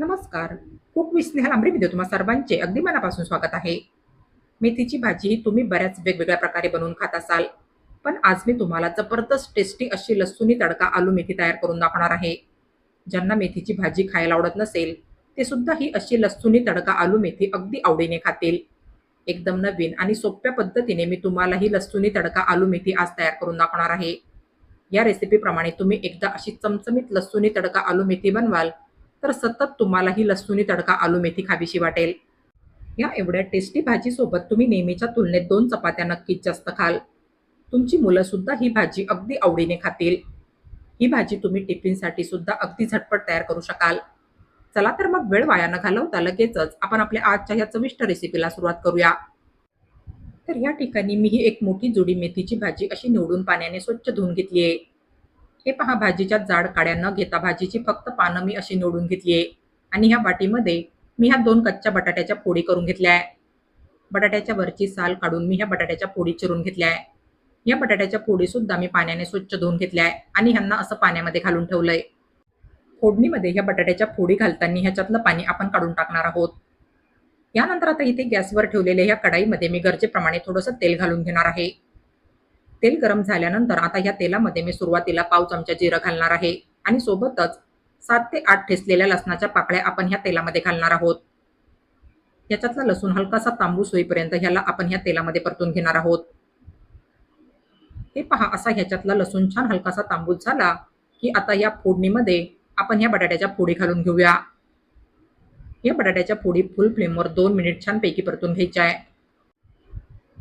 नमस्कार. खूप विथ स्नेहल आंबरीमध्ये तुम्हा सर्वांचे. अगदी मनापासून स्वागत आहे. मेथीची भाजी ही तुम्ही बऱ्याच वेगवेगळ्या प्रकारे बनवून खात असाल. पण आज मी तुम्हाला जबरदस्त टेस्टी अशी लसूणी तडका आलू मेथी तयार करून दाखवणार आहे. ज्यांना मेथीची भाजी खायला आवडत नसेल ते सुद्धा ही अशी लसूणी तडका आलू मेथी अगदी आवडीने खातील. एकदम नवीन आणि सोप्या पद्धतीने मी तुम्हाला ही लसूणी तडका आलू मेथी आज तयार करून दाखवणार आहे. या रेसिपीप्रमाणे तुम्ही एकदा अशी चमचमीत लसूणी तडका आलू मेथी बनवाल. तर सतत तुम्हाला ही लसूणी तडका आलू मेथी खावीशी वाटेल. या एवढ्या टेस्टी भाजीसोबत तुम्ही नेहमीच्या तुलनेत दोन चपात्या नक्कीच जास्त खाल. तुमची मुलंसुद्धा ही भाजी अगदी आवडीने खातील. ही भाजी तुम्ही टिफिनसाठी सुद्धा अगदी झटपट तयार करू शकाल. चला तर मग वेळ वाया न घालवता लगेचच आपण आपल्या आजच्या ह्या चविष्ट रेसिपीला सुरुवात करूया. तर या ठिकाणी मी ही एक मोठी जुडी मेथीची भाजी अशी निवडून पाण्याने स्वच्छ धुवून घेतली आहे हे पहा भाजीच्या जाड काड्या न घेता भाजीची फक्त पानं मी अशी निवडून घेतली आहे. आणि ह्या वाटीमध्ये मी ह्या दोन कच्च्या बटाट्याच्या पोळी करून घेतल्या आहे. बटाट्याच्या वरची साल काढून मी ह्या बटाट्याच्या पोळी चिरून घेतल्या आहे. या बटाट्याच्या पोळीसुद्धा मी पाण्याने स्वच्छ धुवून घेतल्या आहे आणि ह्यांना असं पाण्यामध्ये घालून ठेवलंय. फोडणीमध्ये ह्या बटाट्याच्या फोडी घालताना ह्याच्यातलं पाणी आपण काढून टाकणार आहोत. यानंतर आता इथे गॅसवर ठेवलेल्या ह्या कढाईमध्ये मी गरजेप्रमाणे थोडंसं तेल घालून घेणार आहे. तेल गरम झाल्यानंतर आता ह्या तेलामध्ये मी सुरुवातीला पाव चमचा जिरं घालणार आहे. आणि सोबतच सात ते आठ ठेसलेल्या लसणाच्या पाकळ्या आपण ह्या तेलामध्ये घालणार आहोत. याच्यातला लसूण हलकासा तांबूस होईपर्यंत ह्याला आपण ह्या तेलामध्ये परतून घेणार आहोत. हे पहा असा ह्याच्यातला लसूण छान हलकासा तांबूस झाला की आता या फोडणीमध्ये आपण ह्या बटाट्याच्या फोडी घालून घेऊया. या बटाट्याच्या फोडी फुल फ्लेमवर दोन मिनिट छानपैकी परतून घ्यायच्या आहे.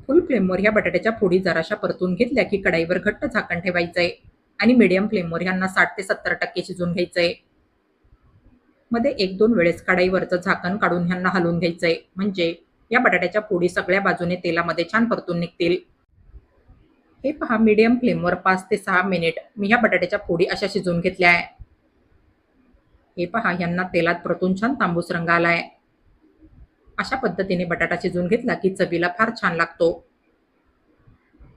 फुल फ्लेमवर ह्या बटाट्याच्या फोडी जराशा परतून घेतल्या की कढाईवर घट्ट झाकण ठेवायचंय आणि मीडियम फ्लेमवर ह्यांना साठ ते सत्तर टक्के शिजून घ्यायचंय. मध्ये एक दोन वेळेस कढाईवरचं झाकण काढून ह्यांना हलवून घ्यायचंय. म्हणजे या बटाट्याच्या फोडी सगळ्या बाजूने तेलामध्ये छान परतून निघतील. हे पहा मीडियम फ्लेमवर पाच ते सहा मिनिट मी ह्या बटाट्याच्या फोडी अशा शिजवून घेतल्या आहे. हे पहा ह्यांना तेलात परतून छान तांबूस रंग आला आहे अशा पद्धतीने बटाटा शिजवून घेतला की चवीला फार छान लागतो.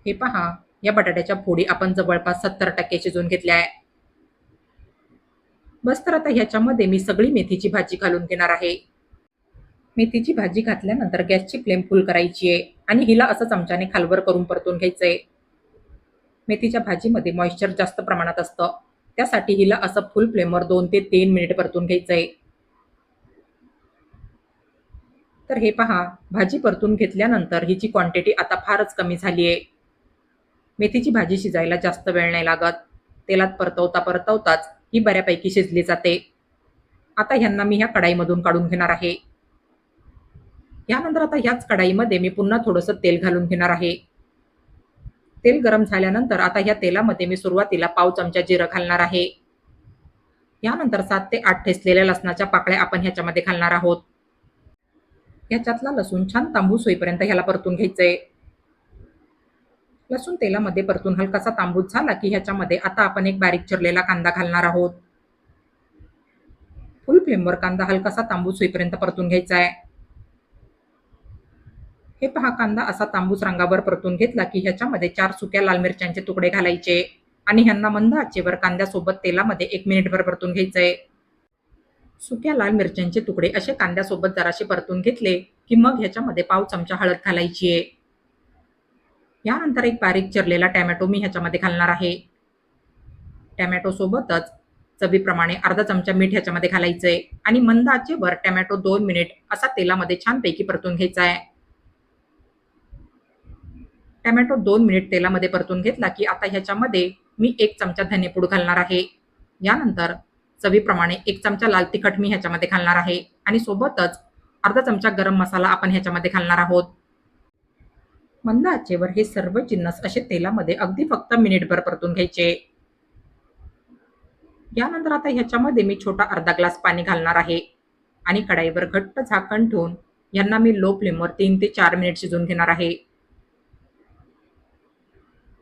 हे पहा या बटाट्याच्या फोडी आपण जवळपास सत्तर टक्के शिजवून घेतल्या आहे. बस तर आता ह्याच्यामध्ये मी सगळी मेथीची भाजी घालून घेणार आहे. मेथीची भाजी घातल्यानंतर गॅसची फ्लेम फुल करायची आहे आणि हिला असं चमच्याने खालवर करून परतून घ्यायचंय. मेथीच्या भाजीमध्ये मॉइश्चर जास्त प्रमाणात असतं. त्यासाठी हिला असं फुल फ्लेमवर दोन ते तीन मिनिट परतून घ्यायचंय. तर हे पहा भाजी परतून घेतल्यानंतर हिची क्वांटिटी आता फारच कमी झाली आहे. मेथीची भाजी शिजायला जास्त वेळ नाही लागत. तेलात परतवता परतवताच ही बऱ्यापैकी शिजली जाते. आता ह्यांना मी ह्या कढाईमधून काढून घेणार आहे. यानंतर आता ह्याच कढाईमध्ये मी पुन्हा थोडंसं तेल घालून घेणार आहे. तेल गरम झाल्यानंतर आता ह्या तेलामध्ये मी सुरुवातीला पाव चमचा जिरं घालणार आहे. यानंतर सात ते आठ ठेसलेल्या लसणाच्या पाकळ्या आपण ह्याच्यामध्ये घालणार आहोत. ह्याच्यातला लसूण छान तांबूस होईपर्यंत ह्याला परतून घ्यायचंय. लसूण तेलामध्ये परतून हलकासा तांबूस झाला की ह्याच्यामध्ये आता आपण एक बारीक चिरलेला कांदा घालणार आहोत. फुल फ्लेमवर कांदा हलकासा तांबूस होईपर्यंत परतून घ्यायचा आहे हे पहा कांदा असा तांबूस रंगावर परतून घेतला की ह्याच्यामध्ये चार सुक्या लाल मिरच्यांचे तुकडे घालायचे आणि ह्यांना मंद आचेवर कांद्यासोबत तेलामध्ये एक मिनिटभर परतून घ्यायचंय. सुक्या लाल मिरच्यांचे तुकडे असे कांद्यासोबत जराशे परतून घेतले की मग ह्याच्यामध्ये पाव चमचा हळद घालायची. आहे यानंतर एक बारीक चिरलेला टॅमॅटो मी ह्याच्यामध्ये घालणार आहे. टॅमॅटोसोबतच चवीप्रमाणे अर्धा चमचा मीठ ह्याच्यामध्ये घालायचं आहे आणि मंद आचेवर टॅमॅटो दोन मिनिट असा तेलामध्ये छानपैकी परतून घ्यायचा आहे टॅमॅटो दोन मिनिट तेलामध्ये परतून घेतला की आता ह्याच्यामध्ये मी एक चमचा धनेपूड घालणार आहे. यानंतर चवीप्रमाणे एक चमचा लाल तिखट मी ह्याच्यामध्ये घालणार आहे. आणि सोबतच अर्धा चमचा गरम मसाला आपण ह्याच्यामध्ये घालणार आहोत. मंद आचेवर हे सर्व जिन्नस असे तेलामध्ये अगदी फक्त मिनिटभर परतून घ्यायचे. यानंतर आता ह्याच्यामध्ये मी छोटा अर्धा ग्लास पाणी घालणार आहे. आणि कढाईवर घट्ट झाकण ठेवून यांना मी लो फ्लेमवर तीन ते चार मिनिट शिजवून घेणार आहे.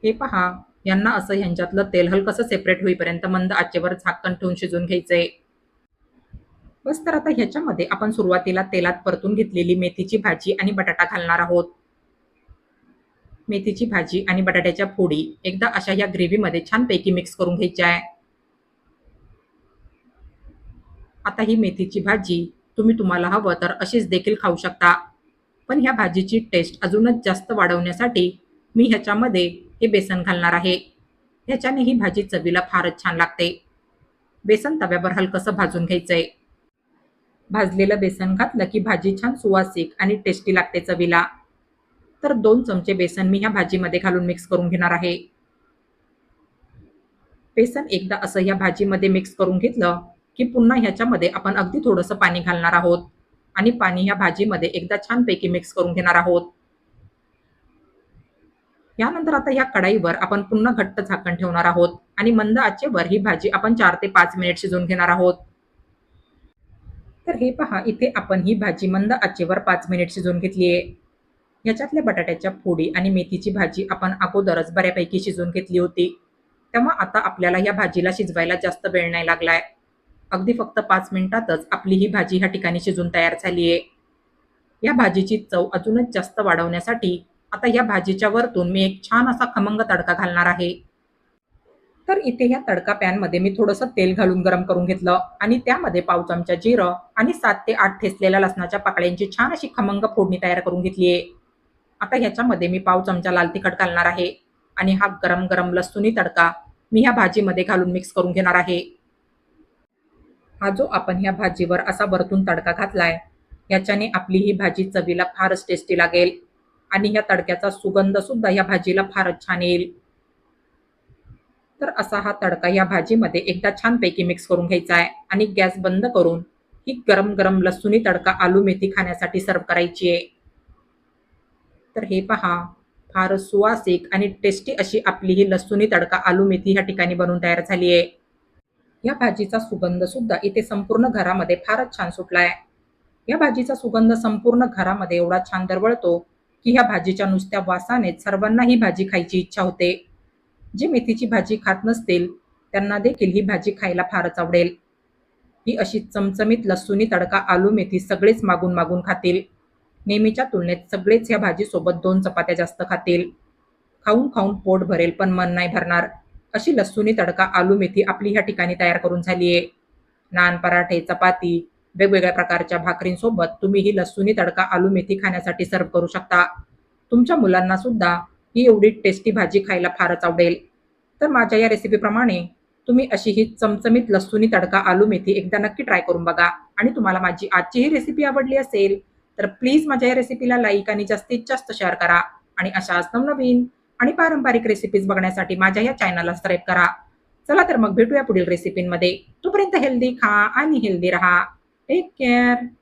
हे पहा. यांना असं ह्यांच्यातलं तेल हलकसं सेपरेट होईपर्यंत मंद आचेवर झाकण ठेवून शिजवून घ्यायचंय? बस तर आता ह्याच्यामध्ये आपण सुरुवातीला तेलात परतून घेतलेली मेथीची भाजी आणि बटाटा घालणार आहोत. मेथीची भाजी आणि बटाट्याच्या फोडी एकदा अशा या ग्रेव्हीमध्ये छानपैकी मिक्स करून घ्यायच्या आहे आता ही मेथीची भाजी तुम्ही तुम्हाला हवं तर अशीच देखील खाऊ शकता. पण ह्या भाजीची टेस्ट अजूनच जास्त वाढवण्यासाठी मी ह्याच्यामध्ये हे बेसन घालणार आहे. ह्याच्याने ही भाजी चवीला फारच छान लागते. बेसन तव्यावर हलकसं भाजून घ्यायचंय. भाजलेलं बेसन घातलं की भाजी छान सुवासिक आणि टेस्टी लागते चवीला. तर दोन चमचे बेसन मी ह्या भाजीमध्ये घालून मिक्स करून घेणार आहे. बेसन एकदा असं ह्या भाजीमध्ये मिक्स करून घेतलं की पुन्हा ह्याच्यामध्ये आपण अगदी थोडंसं पाणी घालणार आहोत. आणि पाणी ह्या भाजीमध्ये एकदा छानपैकी मिक्स करून घेणार आहोत. यानंतर आता या कढाईवर आपण पुन्हा घट्ट झाकण ठेवणार आहोत आणि मंद आचेवर ही भाजी आपण चार ते पाच मिनिट शिजवून घेणार आहोत. तर हे पहा इथे आपण ही भाजी मंद आचेवर पाच मिनिट शिजवून घेतली आहे. याच्यातल्या बटाट्याच्या फोडी आणि मेथीची भाजी आपण अगोदरच बऱ्यापैकी शिजवून घेतली होती. तेव्हा आता आपल्याला या भाजीला शिजवायला जास्त वेळ नाही लागलाय. अगदी फक्त पाच मिनिटातच आपली ही भाजी ह्या ठिकाणी शिजून तयार झाली आहे. या भाजीची चव अजूनच जास्त वाढवण्यासाठी आता या भाजीच्या वरतून मी एक छान असा खमंग तडका घालणार आहे. तर इथे ह्या तडका पॅनमध्ये मी थोडंसं तेल घालून गरम करून घेतलं आणि त्यामध्ये पाव चमचा जिरं आणि सात ते आठ ठेसलेल्या लसणाच्या पाकळ्यांची छान अशी खमंग फोडणी तयार करून घेतली आहे. आता ह्याच्यामध्ये मी पाव चमचा लाल तिखट घालणार आहे आणि हा गरम गरम लसूणी तडका मी ह्या भाजीमध्ये घालून मिक्स करून घेणार आहे. हा जो आपण ह्या भाजीवर असा वरतून तडका घातलाय याच्याने आपली ही भाजी चवीला फारच टेस्टी लागेल. आणि ह्या तडक्याचा सुगंध सुद्धा या भाजीला फारच छान येईल. तर असा हा तडका या भाजीमध्ये एकदा छानपैकी मिक्स करून घ्यायचा आहे आणि गॅस बंद करून ही गरम गरम लसूणी तडका आलू मेथी खाण्यासाठी सर्व करायची आहे. तर हे पहा फार सुवासिक आणि टेस्टी अशी आपली ही लसूणी तडका आलू मेथी ह्या ठिकाणी बनवून तयार झाली आहे. या भाजीचा सुगंध सुद्धा इथे संपूर्ण घरामध्ये फारच छान सुटला आहे या भाजीचा सुगंध संपूर्ण घरामध्ये एवढा छान दरवळतो की ह्या भाजीच्या नुसत्या वासाने सर्वांना ही भाजी खायची इच्छा होते. जे मेथीची भाजी खात नसतील त्यांना देखील ही भाजी खायला फारच आवडेल. ही अशी चमचमीत लसूणी तडका आलू मेथी सगळेच मागून मागून खातील. नेहमीच्या तुलनेत सगळेच ह्या भाजीसोबत दोन चपात्या जास्त खातील. खाऊन खाऊन पोट भरेल पण मन नाही भरणार. अशी लसूणी तडका आलू मेथी आपली ह्या ठिकाणी तयार करून झाली आहे नान पराठे चपाती वेगवेगळ्या प्रकारच्या भाकरींसोबत तुम्ही ही लसूणी तडका आलू मेथी खाण्यासाठी सर्व करू शकता. तुमच्या मुलांना सुद्धा ही एवढी टेस्टी भाजी खायला फारच आवडेल. तर माझ्या या रेसिपीप्रमाणे तुम्ही अशी ही चमचमीत लसूणी तडका आलू मेथी एकदा नक्की ट्राय करून बघा. आणि तुम्हाला माझी आजची ही रेसिपी आवडली असेल तर प्लीज माझ्या या रेसिपीला लाईक आणि जास्तीत जास्त शेअर करा. आणि अशाच नवनवीन आणि पारंपरिक रेसिपीज बघण्यासाठी माझ्या या चॅनलला सबस्क्राईब करा. चला तर मग भेटूया पुढील रेसिपींमध्ये तोपर्यंत हेल्दी खा आणि हेल्दी राहा. Take care.